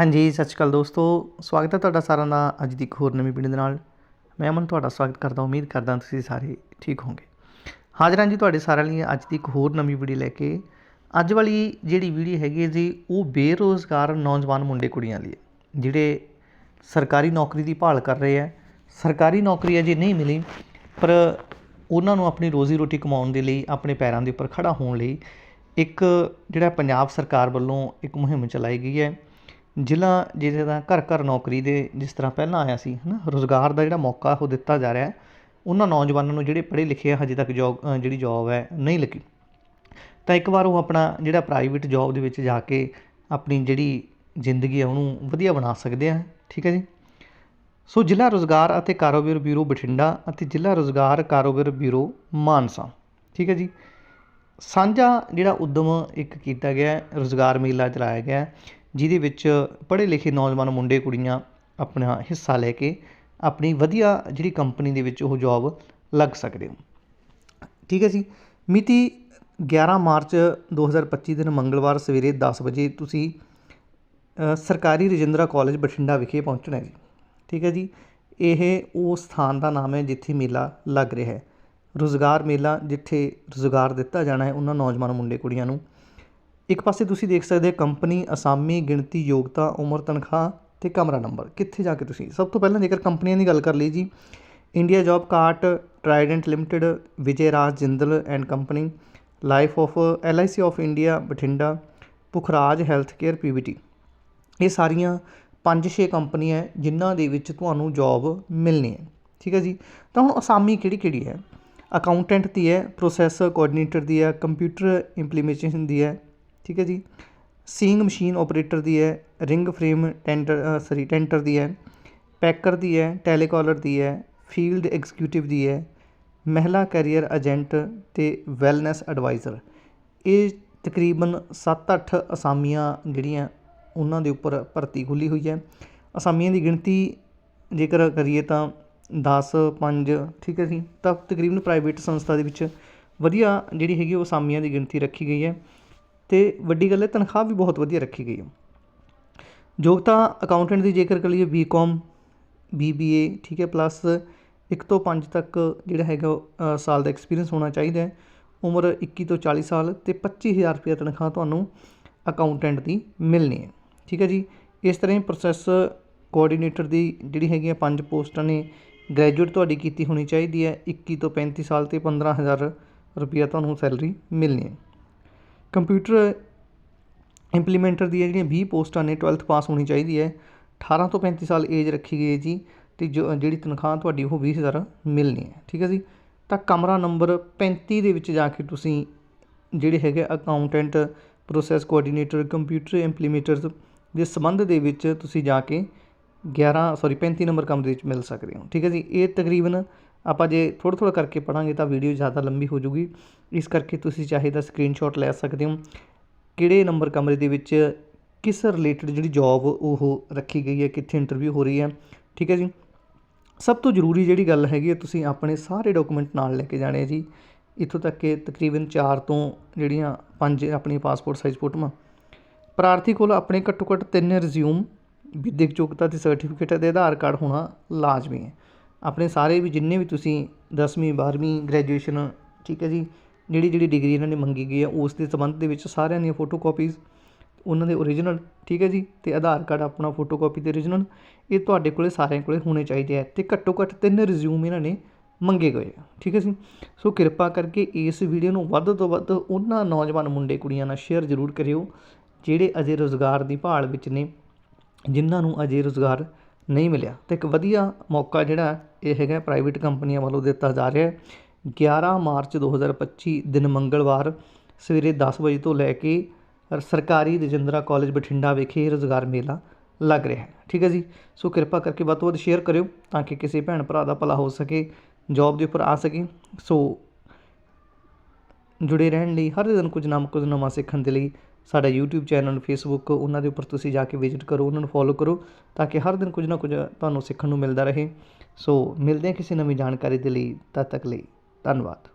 ਹਾਂਜੀ, ਸਤਿ ਸ਼੍ਰੀ ਅਕਾਲ ਦੋਸਤੋ। ਸਵਾਗਤ ਹੈ ਤੁਹਾਡਾ ਸਾਰਿਆਂ ਦਾ ਅੱਜ ਦੀ ਇੱਕ ਹੋਰ ਨਵੀਂ ਵੀਡੀਓ ਦੇ ਨਾਲ। ਮੈਂ ਅਮਨ, ਤੁਹਾਡਾ ਸਵਾਗਤ ਕਰਦਾ, ਉਮੀਦ ਕਰਦਾ ਤੁਸੀਂ ਸਾਰੇ ਠੀਕ ਹੋਵੋਗੇ। ਹਾਜ਼ਰ ਹਾਂ ਜੀ ਤੁਹਾਡੇ ਸਾਰਿਆਂ ਲਈ ਅੱਜ ਦੀ ਇੱਕ ਹੋਰ ਨਵੀਂ ਵੀਡੀਓ ਲੈ ਕੇ। ਅੱਜ ਵਾਲੀ ਜਿਹੜੀ ਵੀਡੀਓ ਹੈਗੀ ਹੈ ਜੀ, ਉਹ ਬੇਰੋਜ਼ਗਾਰ ਨੌਜਵਾਨ ਮੁੰਡੇ ਕੁੜੀਆਂ ਲਈ ਹੈ, ਜਿਹੜੇ ਸਰਕਾਰੀ ਨੌਕਰੀ ਦੀ ਭਾਲ ਕਰ ਰਹੇ ਹੈ। ਸਰਕਾਰੀ ਨੌਕਰੀ ਅਜੇ ਨਹੀਂ ਮਿਲੀ, ਪਰ ਉਹਨਾਂ ਨੂੰ ਆਪਣੀ ਰੋਜ਼ੀ ਰੋਟੀ ਕਮਾਉਣ ਦੇ ਲਈ, ਆਪਣੇ ਪੈਰਾਂ ਦੇ ਉੱਪਰ ਖੜਾ ਹੋਣ ਲਈ ਇੱਕ ਜਿਹੜਾ ਪੰਜਾਬ ਸਰਕਾਰ ਵੱਲੋਂ ਇੱਕ ਮੁਹਿੰਮ ਚਲਾਈ ਗਈ ਹੈ। ਜ਼ਿਲ੍ਹਾ ਜਿਹਦੇ ਘਰ ਘਰ ਨੌਕਰੀ ਦੇ ਜਿਸ ਤਰ੍ਹਾਂ ਪਹਿਲਾਂ ਆਇਆ ਸੀ ਹੈ ਨਾ ਰੁਜ਼ਗਾਰ ਦਾ ਜਿਹੜਾ ਮੌਕਾ ਉਹ ਦਿੱਤਾ ਜਾ ਰਿਹਾ ਉਹਨਾਂ ਨੌਜਵਾਨਾਂ ਨੂੰ ਜਿਹੜੇ ਪੜ੍ਹੇ ਲਿਖੇ ਆ ਹਜੇ ਤੱਕ ਜੋਬ ਜਿਹੜੀ ਜੋਬ ਹੈ ਨਹੀਂ ਲੱਗੀ। ਤਾਂ ਇੱਕ ਵਾਰ ਉਹ ਆਪਣਾ ਜਿਹੜਾ ਪ੍ਰਾਈਵੇਟ ਜੋਬ ਦੇ ਵਿੱਚ ਜਾ ਕੇ ਆਪਣੀ ਜਿਹੜੀ ਜ਼ਿੰਦਗੀ ਹੈ ਉਹਨੂੰ ਵਧੀਆ ਬਣਾ ਸਕਦੇ ਆ ਠੀਕ ਹੈ ਜੀ? ਸੋ ਜ਼ਿਲ੍ਹਾ ਰੋਜ਼ਗਾਰ ਅਤੇ ਕਾਰੋਬਾਰ ਬਿਊਰੋ ਬਠਿੰਡਾ ਅਤੇ ਜ਼ਿਲ੍ਹਾ ਰੋਜ਼ਗਾਰ ਕਾਰੋਬਾਰ ਬਿਊਰੋ ਮਾਨਸਾ ਠੀਕ ਹੈ ਜੀ? ਸਾਂਝਾ ਜਿਹੜਾ ਉਦਮ ਇੱਕ ਕੀਤਾ ਗਿਆ ਹੈ, ਰੋਜ਼ਗਾਰ ਮੇਲਾ ਚਲਾਇਆ ਗਿਆ ਜਿਹਦੇ ਵਿੱਚ ਪੜ੍ਹੇ ਲਿਖੇ ਨੌਜਵਾਨ ਮੁੰਡੇ, ਕੁੜੀਆਂ ਆਪਣਾ ਹਿੱਸਾ ਲੈ ਕੇ ਆਪਣੀ ਵਧੀਆ ਜਿਹੜੀ ਕੰਪਨੀ ਦੇ ਵਿੱਚ ਉਹ ਜੋਬ ਲੱਗ ਸਕਦੇ ਹੋ। ਠੀਕ ਹੈ ਜੀ? ਮਿਤੀ 11 ਮਾਰਚ 2025 ਦਿਨ ਮੰਗਲਵਾਰ ਸਵੇਰੇ 10 ਵਜੇ ਤੁਸੀਂ ਸਰਕਾਰੀ ਰਜਿੰਦਰਾ ਕਾਲਜ ਬਠਿੰਡਾ ਵਿਖੇ ਪਹੁੰਚਣਾ ਹੈ ਜੀ। ਠੀਕ ਹੈ ਜੀ? ਇਹ ਉਹ ਸਥਾਨ ਦਾ ਨਾਮ ਹੈ ਜਿੱਥੇ ਮੇਲਾ ਲੱਗ ਰਿਹਾ ਹੈ। ਰੋਜ਼ਗਾਰ ਮੇਲਾ ਜਿੱਥੇ ਰੋਜ਼ਗਾਰ ਦਿੱਤਾ ਜਾਣਾ ਹੈ ਉਹਨਾਂ ਨੌਜਵਾਨ ਮੁੰਡੇ, ਕੁੜੀਆਂ ਨੂੰ ਇੱਕ ਪਾਸੇ ਤੁਸੀਂ ਦੇਖ ਸਕਦੇ ਕੰਪਨੀ, ਅਸਾਮੀ, ਗਿਣਤੀ, ਯੋਗਤਾ, ਉਮਰ, ਤਨਖਾਹ ਤੇ ਕਮਰਾ ਨੰਬਰ। ਕਿੱਥੇ ਜਾ ਕੇ ਤੁਸੀਂ? ਸਭ ਤੋਂ ਪਹਿਲਾਂ ਜੇਕਰ ਕੰਪਨੀਆਂ ਦੀ ਗੱਲ ਕਰ ਲਈ ਜੀ India job cart Trident limited Vijay Raj, Jindal and company life of L I C of India Bathinda Pukhraj health care PVT ਇਹ ਸਾਰੀਆਂ 5-6 ਕੰਪਨੀਆਂ ਜਿਨ੍ਹਾਂ ਦੇ ਵਿੱਚ ਤੁਹਾਨੂੰ ਜੌਬ ਮਿਲਣੀ ਹੈ। ਠੀਕ ਹੈ ਜੀ? ਤਾਂ ਹੁਣ ਅਸਾਮੀ ਕਿਹੜੀ ਕਿਹੜੀ ਹੈ? ਅਕਾਊਂਟੈਂਟ ਦੀ ਹੈ ਪ੍ਰੋਸੈਸ ਕੋਆਰਡੀਨੇਟਰ ਦੀ ਹੈ ਕੰਪਿਊਟਰ ਇੰਪਲੀਮੈਂਟੇਸ਼ਨ ਦੀ ਹੈ ਠੀਕ ਹੈ ਜੀ। ਸੀਇੰਗ ਮਸ਼ੀਨ ਆਪਰੇਟਰ ਦੀ ਹੈ, ring frame tenter sorry tenter ਦੀ ਹੈ, ਪੈਕਰ ਦੀ ਹੈ, ਟੈਲੀਕਾਲਰ ਦੀ ਹੈ, ਫੀਲਡ ਐਗਜ਼ੀਕਿਊਟਿਵ ਦੀ ਹੈ, ਮਹਿਲਾ ਕੈਰੀਅਰ ਏਜੰਟ ਤੇ ਵੈਲਨੈਸ ਐਡਵਾਈਜ਼ਰ। ਇਹ ਤਕਰੀਬਨ 7-8 ਅਸਾਮੀਆਂ ਜਿਹੜੀਆਂ ਉਹਨਾਂ ਦੇ ਉੱਪਰ ਭਰਤੀ ਖੁੱਲੀ ਹੋਈ ਹੈ। ਅਸਾਮੀਆਂ ਦੀ ਗਿਣਤੀ ਜੇਕਰ ਕਰੀਏ ਤਾਂ 10 5 ਠੀਕ ਹੈ ਜੀ। ਤਾਂ ਤਕਰੀਬਨ ਪ੍ਰਾਈਵੇਟ ਸੰਸਥਾ ਦੇ ਵਿੱਚ ਵਧੀਆ ਜਿਹੜੀ ਹੈਗੀ ਉਹ ਅਸਾਮੀਆਂ ਦੀ ਗਿਣਤੀ ਰੱਖੀ ਗਈ ਹੈ। ਤੇ ਵੱਡੀ ਗੱਲ ਹੈ, ਤਨਖਾਹ ਵੀ ਬਹੁਤ ਵਧੀਆ ਰੱਖੀ ਗਈ ਹੈ। ਯੋਗਤਾ ਅਕਾਊਂਟੈਂਟ ਦੀ ਜੇਕਰ ਕਰੀਏ ਬੀਕਾਮ ਬੀਬੀਏ ਠੀਕ ਹੈ ਪਲੱਸ 1 ਤੋਂ 5 ਤੱਕ ਜਿਹੜਾ ਹੈਗਾ ਸਾਲ ਦਾ ਐਕਸਪੀਰੀਅੰਸ ਹੋਣਾ ਚਾਹੀਦਾ ਹੈ। ਉਮਰ 21 ਤੋਂ 40 ਸਾਲ ਤੇ 25000 ਰੁਪਏ ਤਨਖਾਹ ਤੁਹਾਨੂੰ ਅਕਾਊਂਟੈਂਟ ਦੀ ਮਿਲਣੀ ਹੈ। ਠੀਕ ਹੈ ਜੀ, ਇਸ ਤਰ੍ਹਾਂ ਹੀ ਪ੍ਰੋਸੈਸ ਕੋਆਰਡੀਨੇਟਰ ਦੀ ਜਿਹੜੀ ਹੈਗੀਆਂ ਪੰਜ ਪੋਸਟਾਂ ਨੇ ਗ੍ਰੈਜੂਏਟ ਤੁਹਾਡੀ ਕੀਤੀ ਹੋਣੀ ਚਾਹੀਦੀ ਹੈ। 21 ਤੋਂ 35 ਸਾਲ ਤੇ 15000 ਰੁਪਈਆ ਤੁਹਾਨੂੰ ਸੈਲਰੀ ਮਿਲਣੀ ਹੈ। ਕੰਪਿਊਟਰ ਇੰਪਲੀਮੈਂਟਰ ਦੀਆਂ ਜਿਹੜੀਆਂ ਵੀਹ ਪੋਸਟਾਂ ਨੇ 12th ਪਾਸ ਹੋਣੀ ਚਾਹੀਦੀ ਹੈ। 18 ਤੋਂ 35 ਸਾਲ ਏਜ ਰੱਖੀ ਗਈ ਹੈ ਜੀ ਅਤੇ ਜੋ, ਜਿਹੜੀ ਤਨਖਾਹ ਤੁਹਾਡੀ ਉਹ ਵੀਹ ਹਜ਼ਾਰ ਮਿਲਣੀ ਹੈ, ਠੀਕ ਹੈ ਜੀ? ਤਾਂ ਕਮਰਾ ਨੰਬਰ 35 ਦੇ ਵਿੱਚ ਜਾ ਕੇ ਤੁਸੀਂ ਜਿਹੜੇ ਹੈਗੇ accountant process coordinator computer implementers ਦੇ ਸੰਬੰਧ ਦੇ ਵਿੱਚ ਤੁਸੀਂ ਜਾ ਕੇ 11 ਸੌਰੀ 35 ਨੰਬਰ ਕਮਰੇ ਵਿੱਚ ਮਿਲ ਸਕਦੇ ਹੋ, ਠੀਕ ਹੈ ਜੀ? ਇਹ ਤਕਰੀਬਨ ਆਪਾਂ ਜੇ ਥੋੜ੍ਹਾ ਥੋੜ੍ਹਾ ਕਰਕੇ ਪੜਾਂਗੇ ਤਾਂ ਵੀਡੀਓ ਜ਼ਿਆਦਾ ਲੰਬੀ ਹੋ ਜੂਗੀ ਇਸ ਕਰਕੇ ਤੁਸੀਂ ਚਾਹੇ ਤਾਂ ਸਕਰੀਨਸ਼ਾਟ ਲੈ ਸਕਦੇ ਹੋ। ਕਿਹੜੇ ਨੰਬਰ ਕਮਰੇ ਦੇ ਵਿੱਚ ਕਿਸ ਰਿਲੇਟਡ ਜਿਹੜੀ ਜੌਬ ਉਹ ਰੱਖੀ ਗਈ ਹੈ, ਕਿੱਥੇ ਇੰਟਰਵਿਊ ਹੋ ਰਹੀ ਹੈ, ਠੀਕ ਹੈ ਜੀ? ਸਭ ਤੋਂ ਜ਼ਰੂਰੀ ਜਿਹੜੀ ਗੱਲ ਹੈਗੀ ਹੈ, ਤੁਸੀਂ ਆਪਣੇ ਸਾਰੇ ਡਾਕੂਮੈਂਟ ਨਾਲ ਲੈ ਕੇ ਜਾਣੇ ਆ ਜੀ। ਇੱਥੋਂ ਤੱਕ ਕਿ ਤਕਰੀਬਨ 4 ਤੋਂ ਜਿਹੜੀਆਂ 5 ਆਪਣੀ ਪਾਸਪੋਰਟ ਸਾਈਜ਼ ਫੋਟੋਆਂ ਪ੍ਰਾਰਥੀ ਕੋਲ ਆਪਣੇ ਘੱਟੋ ਘੱਟ ਤਿੰਨ ਰਿਜ਼ਿਊਮ ਵਿਦਿਅਕ ਯੋਗਤਾ ਤੇ ਸਰਟੀਫਿਕੇਟ ਅਤੇ ਆਧਾਰ ਕਾਰਡ ਹੋਣਾ ਲਾਜ਼ਮੀ ਹੈ। ਆਪਣੇ ਸਾਰੇ ਵੀ ਜਿੰਨੇ ਵੀ ਤੁਸੀਂ 10ਵੀਂ 12ਵੀਂ ਗ੍ਰੈਜੂਏਸ਼ਨ ਠੀਕ ਹੈ ਜੀ, ਜਿਹੜੀ ਜਿਹੜੀ ਡਿਗਰੀ ਇਹਨਾਂ ਨੇ ਮੰਗੀ ਗਈ ਹੈ, ਉਸ ਦੇ ਸੰਬੰਧ ਦੇ ਵਿੱਚ ਸਾਰਿਆਂ ਦੀਆਂ ਫੋਟੋ ਕਾਪੀਜ਼ ਉਹਨਾਂ ਦੇ ਓਰੀਜਨਲ ਠੀਕ ਹੈ ਜੀ ਅਤੇ ਆਧਾਰ ਕਾਰਡ ਆਪਣਾ ਫੋਟੋ ਕਾਪੀ ਤੇ ਓਰੀਜਨਲ ਇਹ ਤੁਹਾਡੇ ਕੋਲੇ ਸਾਰਿਆਂ ਕੋਲੇ ਹੋਣੇ ਚਾਹੀਦੇ ਹੈ ਅਤੇ ਘੱਟੋ ਘੱਟ ਤਿੰਨ ਰਿਜ਼ਿਊਮ ਇਹਨਾਂ ਨੇ ਮੰਗੇ ਗਏ ਆ, ਠੀਕ ਹੈ ਜੀ। ਸੋ ਕਿਰਪਾ ਕਰਕੇ ਇਸ ਵੀਡੀਓ ਨੂੰ ਵੱਧ ਤੋਂ ਵੱਧ ਉਹਨਾਂ ਨੌਜਵਾਨ ਮੁੰਡੇ, ਕੁੜੀਆਂ ਨਾਲ ਸ਼ੇਅਰ ਜ਼ਰੂਰ ਕਰਿਓ, ਜਿਹੜੇ ਅਜੇ ਰੋਜ਼ਗਾਰ ਦੀ ਭਾਲ ਵਿੱਚ ਨੇ, ਜਿਨ੍ਹਾਂ ਨੂੰ ਅਜੇ ਰੋਜ਼ਗਾਰ ਨਹੀਂ ਮਿਲਿਆ ਤੇ ਇੱਕ ਵਧੀਆ ਮੌਕਾ ਜਿਹੜਾ ਇਹ ਹੈਗਾ ਪ੍ਰਾਈਵੇਟ ਕੰਪਨੀਆਂ ਵੱਲੋਂ ਦਿੱਤਾ ਜਾ ਰਿਹਾ ਹੈ। 11 ਮਾਰਚ 2025 ਦਿਨ ਮੰਗਲਵਾਰ ਸਵੇਰੇ 10 ਵਜੇ ਤੋਂ ਲੈ ਕੇ ਸਰਕਾਰੀ ਰਜਿੰਦਰਾ ਕਾਲਜ ਬਠਿੰਡਾ ਵਿਖੇ ਰੋਜ਼ਗਾਰ ਮੇਲਾ ਲੱਗ ਰਿਹਾ ਹੈ। ਠੀਕ ਹੈ ਜੀ? ਸੋ ਕਿਰਪਾ ਕਰਕੇ ਵੱਧ ਤੋਂ ਵੱਧ ਸ਼ੇਅਰ ਕਰਿਓ ਤਾਂ ਕਿ ਕਿਸੇ ਭੈਣ ਭਰਾ ਦਾ ਭਲਾ ਹੋ ਸਕੇ ਜੌਬ ਦੇ ਉੱਪਰ ਆ ਸਕੇ। ਸੋ ਜੁੜੇ ਰਹਿਣ ਲਈ ਹਰ ਦਿਨ ਕੁਝ ਨਾ ਕੁਝ ਨਵਾਂ ਸਿੱਖਣ ਦੇ ਲਈ ਸਾਡਾ YouTube ਚੈਨਲ, Facebook, ਉਹਨਾਂ ਦੇ ਉੱਪਰ ਤੁਸੀਂ ਜਾ ਕੇ ਵਿਜ਼ਿਟ ਕਰੋ, ਉਹਨਾਂ ਨੂੰ ਫੋਲੋ ਕਰੋ, ਤਾਂ ਕਿ ਹਰ ਦਿਨ ਕੁਝ ਨਾ ਕੁਝ ਤੁਹਾਨੂੰ ਸਿੱਖਣ ਨੂੰ ਮਿਲਦਾ ਰਹੇ। ਸੋ ਮਿਲਦੇ ਹਾਂ ਕਿਸੇ ਨਵੀਂ ਜਾਣਕਾਰੀ ਦੇ ਲਈ, ਤਦ ਤੱਕ ਲਈ ਧੰਨਵਾਦ।